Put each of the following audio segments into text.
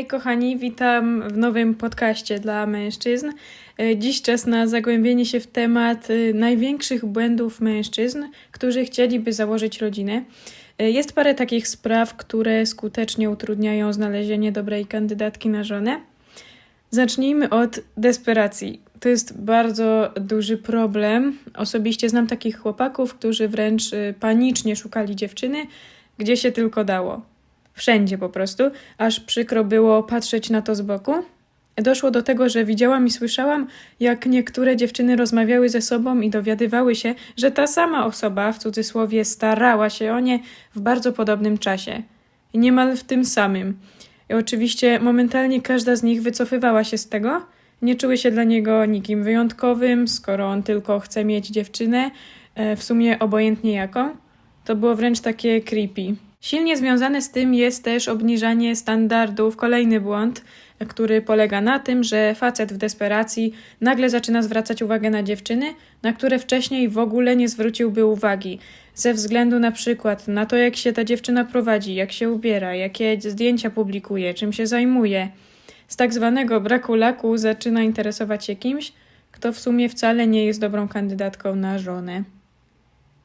Hej kochani, witam w nowym podcaście dla mężczyzn. E, Dziś czas na zagłębienie się w temat e, największych błędów mężczyzn, którzy chcieliby założyć rodzinę. E, Jest parę takich spraw, które skutecznie utrudniają znalezienie dobrej kandydatki na żonę. Zacznijmy od desperacji. To jest bardzo duży problem. Osobiście znam takich chłopaków, którzy wręcz panicznie szukali dziewczyny, gdzie się tylko dało. Wszędzie po prostu, aż przykro było patrzeć na to z boku. Doszło do tego, że widziałam i słyszałam, jak niektóre dziewczyny rozmawiały ze sobą i dowiadywały się, że ta sama osoba, w cudzysłowie, starała się o nie w bardzo podobnym czasie. Niemal w tym samym. I oczywiście momentalnie każda z nich wycofywała się z tego. Nie czuły się dla niego nikim wyjątkowym, skoro on tylko chce mieć dziewczynę, e, w sumie obojętnie jaką. To było wręcz takie creepy. Silnie związane z tym jest też obniżanie standardów. Kolejny błąd, który polega na tym, że facet w desperacji nagle zaczyna zwracać uwagę na dziewczyny, na które wcześniej w ogóle nie zwróciłby uwagi. Ze względu na przykład na to, jak się ta dziewczyna prowadzi, jak się ubiera, jakie zdjęcia publikuje, czym się zajmuje. Z tak zwanego braku laku zaczyna interesować się kimś, kto w sumie wcale nie jest dobrą kandydatką na żonę.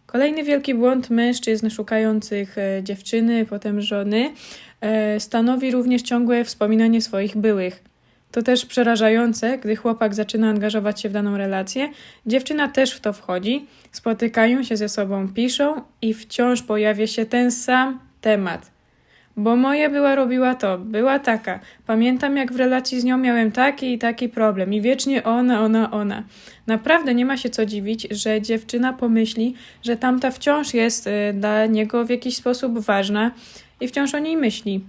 Kolejny wielki błąd mężczyzn szukających e, dziewczyny, potem żony, e, stanowi również ciągłe wspominanie swoich byłych. To też przerażające, gdy chłopak zaczyna angażować się w daną relację, dziewczyna też w to wchodzi, spotykają się ze sobą, piszą i wciąż pojawia się ten sam temat. Bo moja była robiła to, była taka. Pamiętam, jak w relacji z nią miałem taki i taki problem, i wiecznie ona, ona, ona. Naprawdę nie ma się co dziwić, że dziewczyna pomyśli, że tamta wciąż jest y, dla niego w jakiś sposób ważna i wciąż o niej myśli.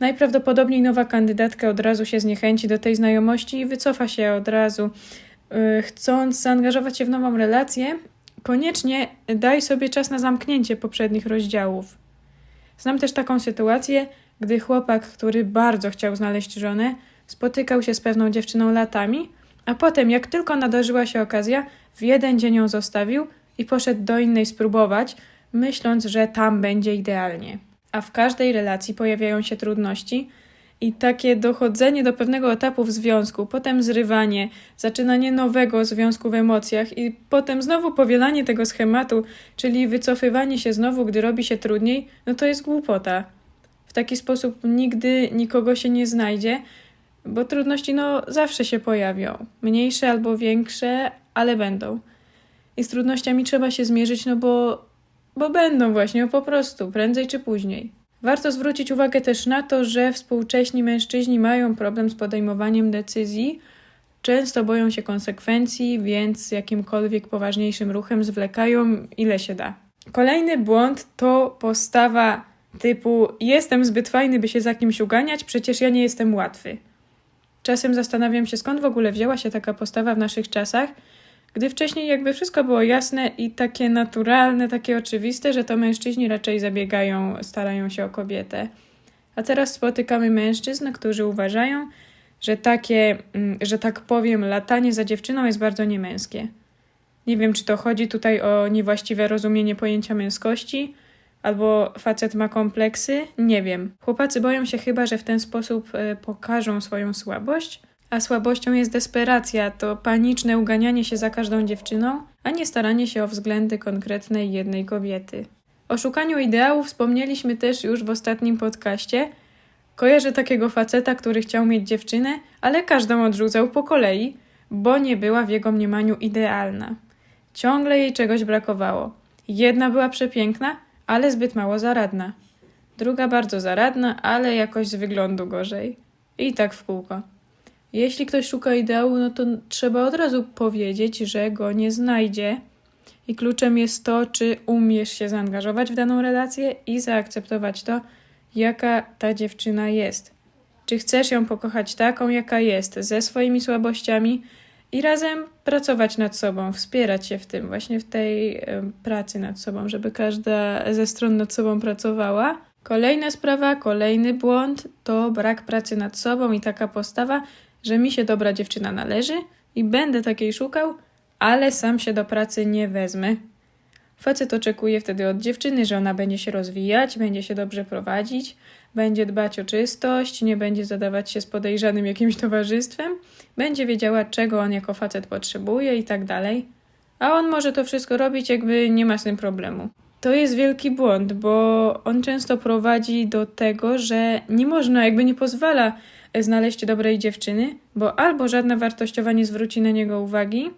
Najprawdopodobniej nowa kandydatka od razu się zniechęci do tej znajomości i wycofa się od razu. Yy, Chcąc zaangażować się w nową relację, koniecznie daj sobie czas na zamknięcie poprzednich rozdziałów. Znam też taką sytuację, gdy chłopak, który bardzo chciał znaleźć żonę, spotykał się z pewną dziewczyną latami, a potem, jak tylko nadarzyła się okazja, w jeden dzień ją zostawił i poszedł do innej spróbować, myśląc, że tam będzie idealnie. A w każdej relacji pojawiają się trudności i takie dochodzenie do pewnego etapu w związku, potem zrywanie, zaczynanie nowego związku w emocjach i potem znowu powielanie tego schematu, czyli wycofywanie się znowu, gdy robi się trudniej, no to jest głupota. W taki sposób nigdy nikogo się nie znajdzie, bo trudności no zawsze się pojawią. Mniejsze albo większe, ale będą. I z trudnościami trzeba się zmierzyć, no bo, bo będą właśnie, po prostu, prędzej czy później. Warto zwrócić uwagę też na to, że współcześni mężczyźni mają problem z podejmowaniem decyzji, często boją się konsekwencji, więc jakimkolwiek poważniejszym ruchem zwlekają ile się da. Kolejny błąd to postawa typu jestem zbyt fajny, by się za kimś uganiać, przecież ja nie jestem łatwy. Czasem zastanawiam się, skąd w ogóle wzięła się taka postawa w naszych czasach, gdy wcześniej jakby wszystko było jasne i takie naturalne, takie oczywiste, że to mężczyźni raczej zabiegają, starają się o kobietę. A teraz spotykamy mężczyzn, którzy uważają, że takie, mm, że tak powiem, latanie za dziewczyną jest bardzo niemęskie. Nie wiem, czy to chodzi tutaj o niewłaściwe rozumienie pojęcia męskości, albo facet ma kompleksy, nie wiem. Chłopacy boją się chyba, że w ten sposób e, pokażą swoją słabość, a słabością jest desperacja, to paniczne uganianie się za każdą dziewczyną, a nie staranie się o względy konkretnej jednej kobiety. O szukaniu ideału wspomnieliśmy też już w ostatnim podcaście. Kojarzę takiego faceta, który chciał mieć dziewczynę, ale każdą odrzucał po kolei, bo nie była w jego mniemaniu idealna. Ciągle jej czegoś brakowało. Jedna była przepiękna, ale zbyt mało zaradna. Druga bardzo zaradna, ale jakoś z wyglądu gorzej. I tak w kółko. Jeśli ktoś szuka ideału, no to trzeba od razu powiedzieć, że go nie znajdzie. I kluczem jest to, czy umiesz się zaangażować w daną relację i zaakceptować to, jaka ta dziewczyna jest. Czy chcesz ją pokochać taką, jaka jest, ze swoimi słabościami i razem pracować nad sobą, wspierać się w tym, właśnie w tej pracy nad sobą, żeby każda ze stron nad sobą pracowała. Kolejna sprawa, kolejny błąd to brak pracy nad sobą i taka postawa, że mi się dobra dziewczyna należy i będę takiej szukał, ale sam się do pracy nie wezmę. Facet oczekuje wtedy od dziewczyny, że ona będzie się rozwijać, będzie się dobrze prowadzić, będzie dbać o czystość, nie będzie zadawać się z podejrzanym jakimś towarzystwem, będzie wiedziała, czego on jako facet potrzebuje i tak dalej. A on może to wszystko robić, jakby nie ma z tym problemu. To jest wielki błąd, bo on często prowadzi do tego, że nie można, jakby nie pozwala znaleźć dobrej dziewczyny, bo albo żadna wartościowa nie zwróci na niego uwagi,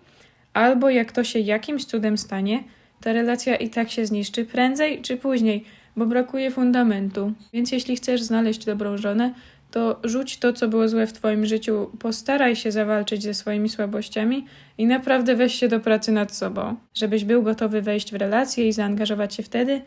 albo jak to się jakimś cudem stanie, ta relacja i tak się zniszczy prędzej czy później, bo brakuje fundamentu. Więc jeśli chcesz znaleźć dobrą żonę, to rzuć to, co było złe w Twoim życiu, postaraj się zawalczyć ze swoimi słabościami i naprawdę weź się do pracy nad sobą, żebyś był gotowy wejść w relację i zaangażować się wtedy,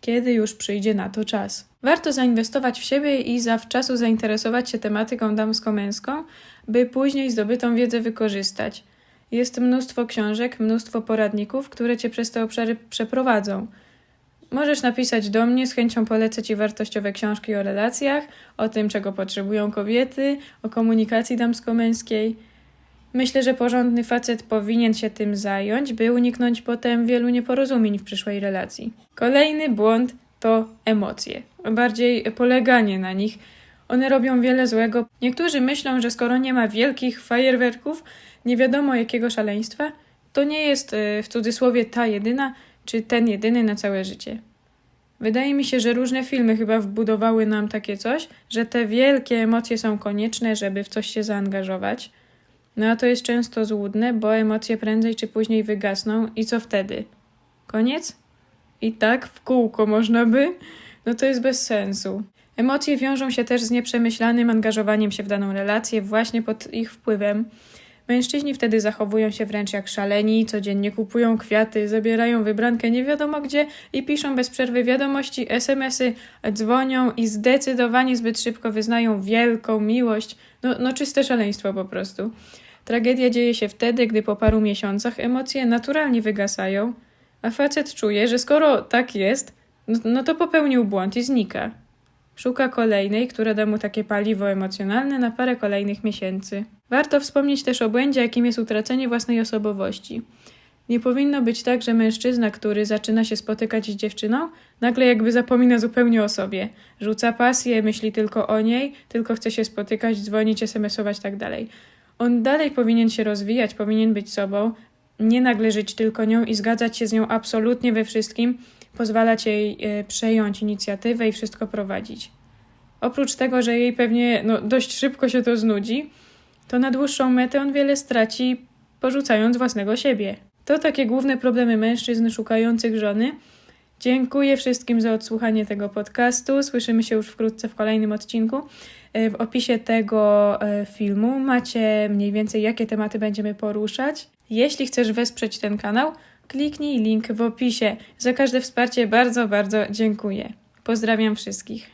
kiedy już przyjdzie na to czas. Warto zainwestować w siebie i zawczasu zainteresować się tematyką damsko-męską, by później zdobytą wiedzę wykorzystać. Jest mnóstwo książek, mnóstwo poradników, które cię przez te obszary przeprowadzą. Możesz napisać do mnie, z chęcią polecę Ci wartościowe książki o relacjach, o tym, czego potrzebują kobiety, o komunikacji damsko-męskiej. Myślę, że porządny facet powinien się tym zająć, by uniknąć potem wielu nieporozumień w przyszłej relacji. Kolejny błąd to emocje, bardziej poleganie na nich. One robią wiele złego. Niektórzy myślą, że skoro nie ma wielkich fajerwerków, nie wiadomo jakiego szaleństwa, to nie jest y, w cudzysłowie ta jedyna czy ten jedyny na całe życie. Wydaje mi się, że różne filmy chyba wbudowały nam takie coś, że te wielkie emocje są konieczne, żeby w coś się zaangażować. No a to jest często złudne, bo emocje prędzej czy później wygasną i co wtedy? Koniec? I tak w kółko można by? No to jest bez sensu. Emocje wiążą się też z nieprzemyślanym angażowaniem się w daną relację właśnie pod ich wpływem. Mężczyźni wtedy zachowują się wręcz jak szaleni, codziennie kupują kwiaty, zabierają wybrankę nie wiadomo gdzie i piszą bez przerwy wiadomości, smsy, dzwonią i zdecydowanie zbyt szybko wyznają wielką miłość. No, no czyste szaleństwo po prostu. Tragedia dzieje się wtedy, gdy po paru miesiącach emocje naturalnie wygasają, a facet czuje, że skoro tak jest, no, no to popełnił błąd i znika. Szuka kolejnej, która da mu takie paliwo emocjonalne na parę kolejnych miesięcy. Warto wspomnieć też o błędzie, jakim jest utracenie własnej osobowości. Nie powinno być tak, że mężczyzna, który zaczyna się spotykać z dziewczyną, nagle jakby zapomina zupełnie o sobie. Rzuca pasję, myśli tylko o niej, tylko chce się spotykać, dzwonić, smsować tak dalej. On dalej powinien się rozwijać, powinien być sobą, nie nagle żyć tylko nią i zgadzać się z nią absolutnie we wszystkim, pozwalać jej e, przejąć inicjatywę i wszystko prowadzić. Oprócz tego, że jej pewnie no, dość szybko się to znudzi, to na dłuższą metę on wiele straci, porzucając własnego siebie. To takie główne problemy mężczyzn szukających żony. Dziękuję wszystkim za odsłuchanie tego podcastu. Słyszymy się już wkrótce w kolejnym odcinku. E, w opisie tego e, filmu macie mniej więcej jakie tematy będziemy poruszać. Jeśli chcesz wesprzeć ten kanał, kliknij link w opisie. Za każde wsparcie bardzo, bardzo dziękuję. Pozdrawiam wszystkich.